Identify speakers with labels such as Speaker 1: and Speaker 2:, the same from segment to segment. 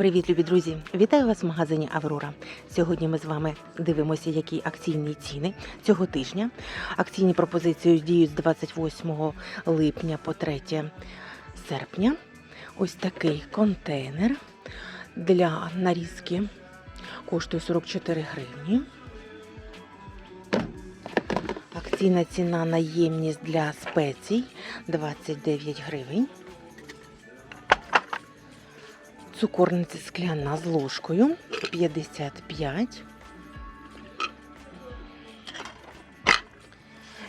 Speaker 1: Привіт, любі друзі! Вітаю вас в магазині Аврора. Сьогодні ми з вами дивимося, які акційні ціни цього тижня. Акційні пропозиції діють з 28 липня по 3 серпня. Ось такий контейнер для нарізки коштує 44 гривні. Акційна ціна на ємність для спецій 29 гривень. Цукорниця скляна з ложкою 55.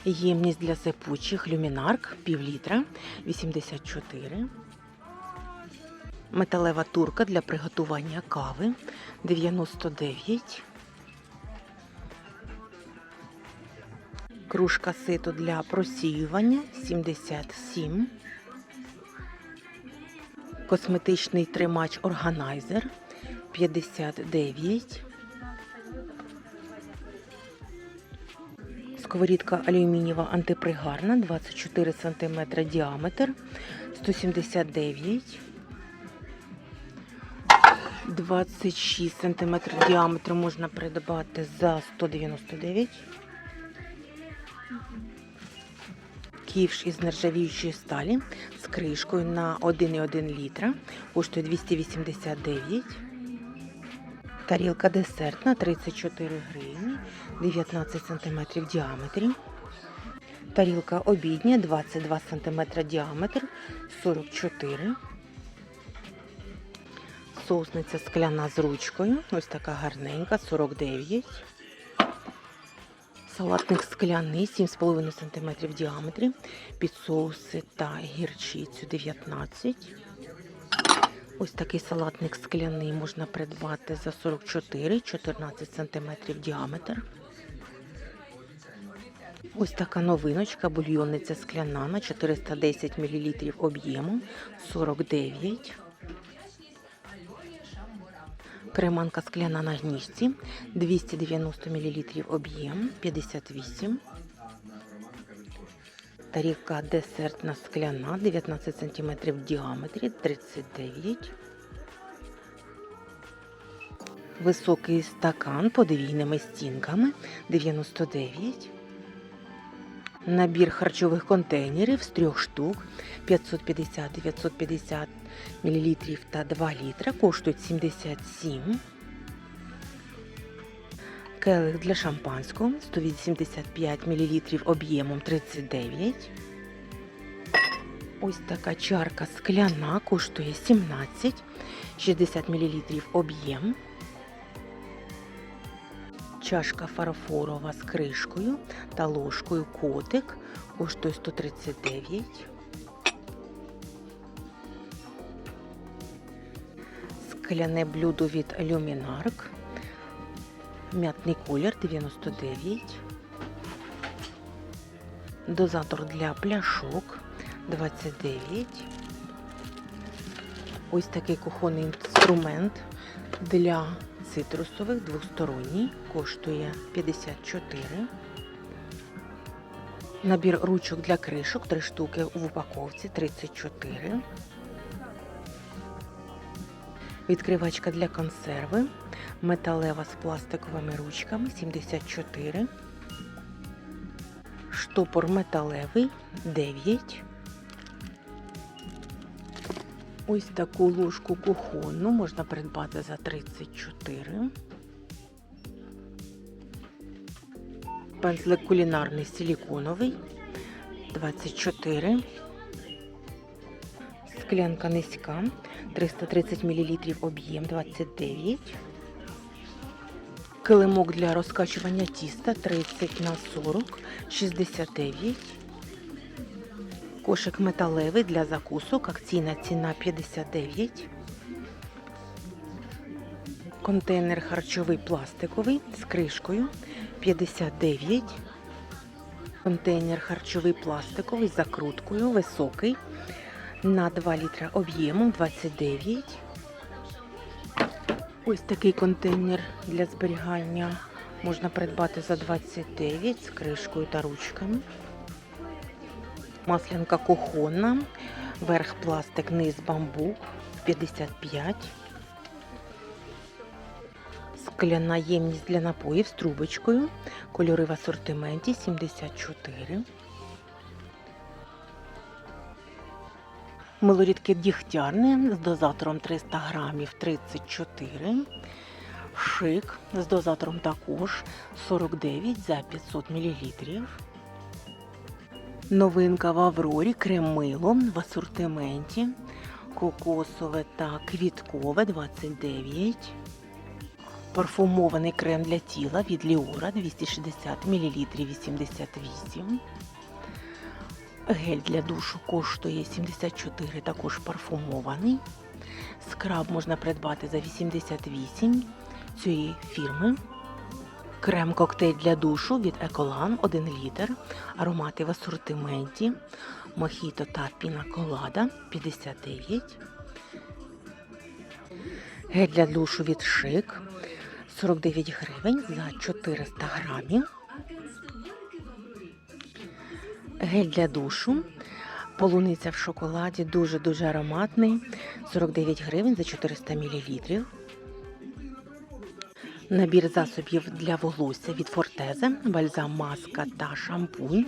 Speaker 1: Ємність для сипучих люмінарк пів літра 84. Металева турка для приготування кави 99. Кружка ситу для просіювання 77. Косметичний тримач органайзер 59. Сковорідка алюмінієва антипригарна 24 см діаметр 179. 26 см діаметр можна придбати за 199. Ківш із нержавіючої сталі з кришкою на 1,1 літра. Коштує 289. Тарілка десертна 34 гривні, 19 см в діаметрі. Тарілка обідня 22 см діаметр 44. Соусниця скляна з ручкою. Ось така гарненька 49. Салатник скляний 7,5 см в діаметрі, під соуси та гірчицю 19. Ось такий салатник скляний можна придбати за 44-14 см діаметр. Ось така новиночка, бульйонниця скляна на 410 мл об'ємом 49. Креманка скляна на гніжці 290 мл об'єм 58. Тарілка десертна скляна 19 см в діаметрі 39. Високий стакан подвійними стінками 99. Набір харчових контейнерів з трьох штук 550-950 мл та 2 літра коштують 77. Келих для шампанського 185 мл об'ємом 39. Ось така чарка скляна коштує 17, 60 мл об'єм. Чашка фарфорова з кришкою та ложкою котик коштує 139. Скляне блюдо від Люмінарк. М'ятний колір 99. Дозатор для пляшок 29. Ось такий кухонний інструмент для цитрусових двосторонній коштує 54. Набір ручок для кришок 3 штуки в упаковці 34. Відкривачка для консерви. Металева з пластиковими ручками 74. Штопор металевий 9. Ось таку ложку кухонну можна придбати за 34. Пензлик кулінарний силіконовий 24. Склянка низька 330 мл об'єм 29. Килимок для розкачування тіста 30 на 40 69. Кошик металевий для закусок. Акційна ціна 59. Контейнер харчовий пластиковий з кришкою 59. Контейнер харчовий пластиковий з закруткою високий на 2 літра об'ємом 29. Ось такий контейнер для зберігання можна придбати за 29 з кришкою та ручками. Маслянка кухонна, верх пластик, низ бамбук 55. Скляна ємність для напоїв з трубочкою. Кольори в асортименті 74. Милорідке дігтярне з дозатором 300 грамів 34. Шик з дозатором також 49 за 500 мл. Новинка в Аврорі крем-мило в асортименті. Кокосове та квіткове 29. Парфумований крем для тіла від Ліора 260 мл 88. Гель для душу коштує 74, також парфумований. Скраб можна придбати за 88 цієї фірми. Крем-коктейль для душу від Еколан 1 літр. Аромати в асортименті. Мохіто та піна колада 59. Гель для душу від Шик 49 гривень за 400 грамів. Гель для душу. Полуниця в шоколаді дуже-дуже ароматний. 49 гривень за 400 мл. Набір засобів для волосся від Фортезе, бальзам маска та шампунь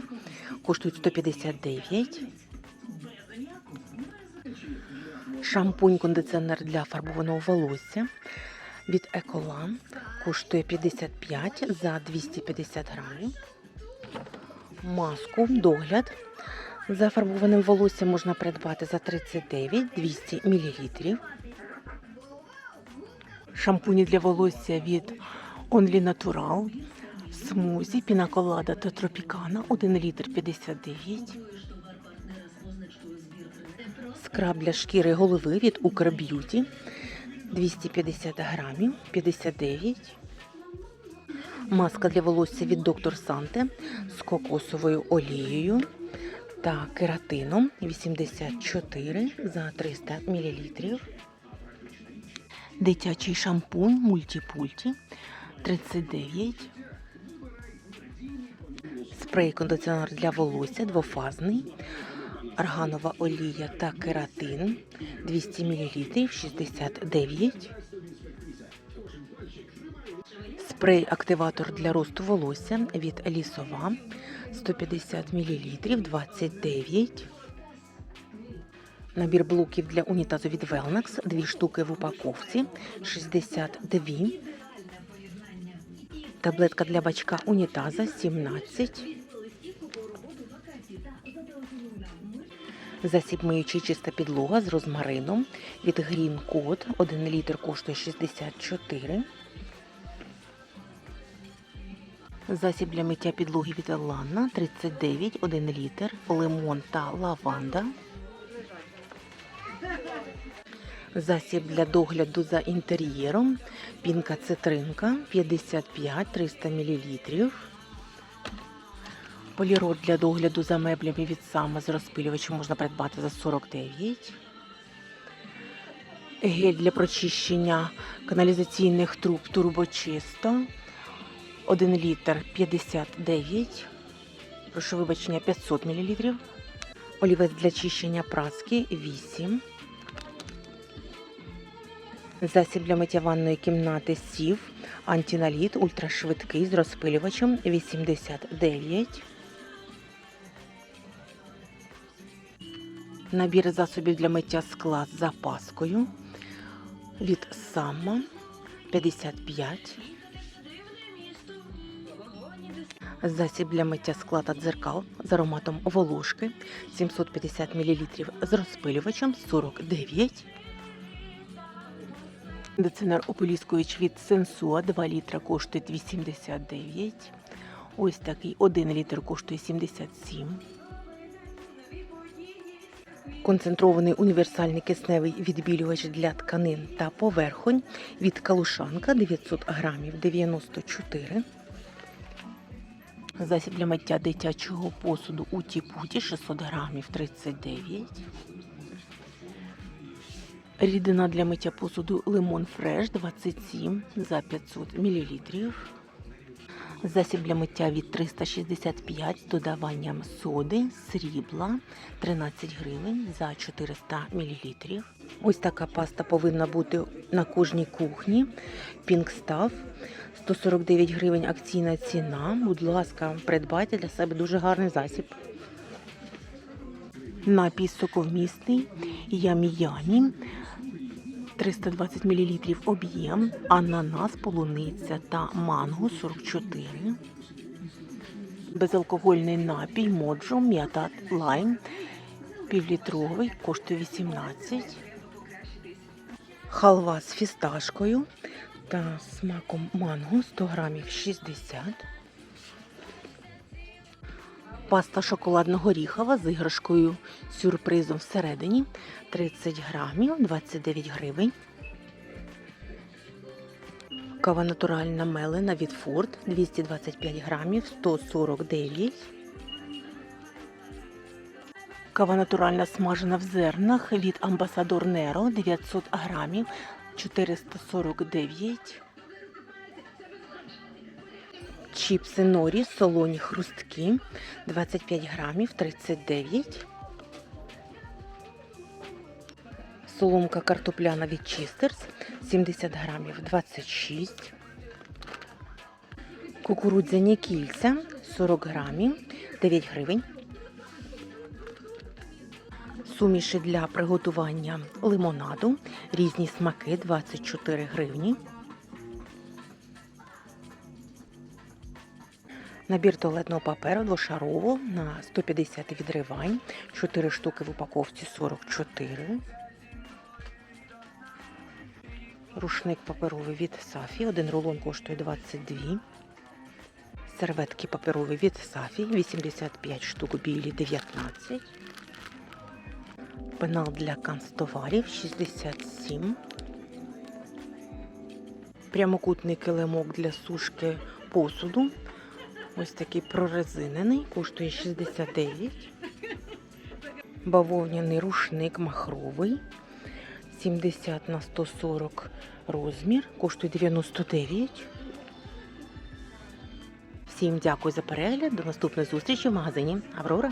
Speaker 1: коштують 159. Шампунь кондиціонер для фарбованого волосся від Еколан коштує 55 за 250 грамів. Маску догляд за фарбованим волоссям можна придбати за 39 200 мл. Шампуні для волосся від Only Natural, смузі, пінаколада та тропікана 1 літр 59. Скраб для шкіри голови від Укрб'юті 250 грамів 59. Маска для волосся від Доктор Санте з кокосовою олією та кератином 84 за 300 мл. Дитячий шампунь мультипульті 39. Спрей кондиціонер для волосся двофазний. Арганова олія та кератин 200 мл 69. Спрей активатор для росту волосся від Лісова 150 мл 29. Набір блоків для унітазу від Velnex, дві штуки в упаковці 62. Таблетка для бачка унітаза 17. Засіб миючий чиста підлога з розмарином від Green Code. 1 літр коштує 64. Засіб для миття підлоги від Алана 39, 1 літр, лимон та лаванда. Засіб для догляду за інтер'єром. Пінка цитринка 55 300 мл. Полірод для догляду за меблями від сама з розпилювачем можна придбати за 49. Гель для прочищення каналізаційних труб турбочисто. 1 літр 59. Прошу вибачення 500 мл. Олівець для чищення праски 8. Засіб для миття ванної кімнати сів, антиналіт, ультрашвидкий з розпилювачем 89. Набір засобів для миття скла з запаскою від Самма 55. Засіб для миття скла та дзеркал з ароматом волошки 750 мл з розпилювачем 49. Кондиціонер ополіскувач від Сенсуа 2 літра коштує 89. Ось такий 1 літр коштує 77. Концентрований універсальний кисневий відбілювач для тканин та поверхонь від Калушанка 900 грамів 94. Засіб для миття дитячого посуду у тіпуті 600 грамів 39. Рідина для миття посуду Лимон Фреш 27 за 500 мл. Засіб для миття від 365 з додаванням соди, срібла 13 гривень за 400 мл. Ось така паста повинна бути на кожній кухні. Пінкстав 149 гривень акційна ціна. Будь ласка, придбайте для себе дуже гарний засіб. Напій соковмісний ямі-ямі 320 мл об'єм, ананас, полуниця та манго 44. Безалкогольний напій моджо, м'ята лайм півлітровий, коштує 18. Халва з фісташкою та смаком манго 100 грамів 60. Паста шоколадно-горіхова з іграшкою сюрпризом всередині 30 грамів 29 гривень. Кава натуральна мелена від Форд 225 грамів 149. Кава натуральна смажена в зернах від Амбасадор Неро 900 грамів 449. Чіпси норі, солоні хрустки 25 грамів 39. Соломка картопляна від Чистерс 70 грамів 26. Кукурудзяні кільця 40 грамів 9 гривень. Суміші для приготування лимонаду. Різні смаки 24 гривні. Набір туалетного паперу двошарового на 150 відривань. 4 штуки в упаковці 44. Рушник паперовий від Сафі. Один рулон коштує 22. Серветки паперові від Сафі. 85 штук білі 19. Пенал для канцтоварів 67. Прямокутний килимок для сушки посуду. Ось такий прорезинений, коштує 69. Бавовняний рушник махровий. 70 на 140 розмір, коштує 99. Всім дякую за перегляд. До наступної зустрічі в магазині Аврора.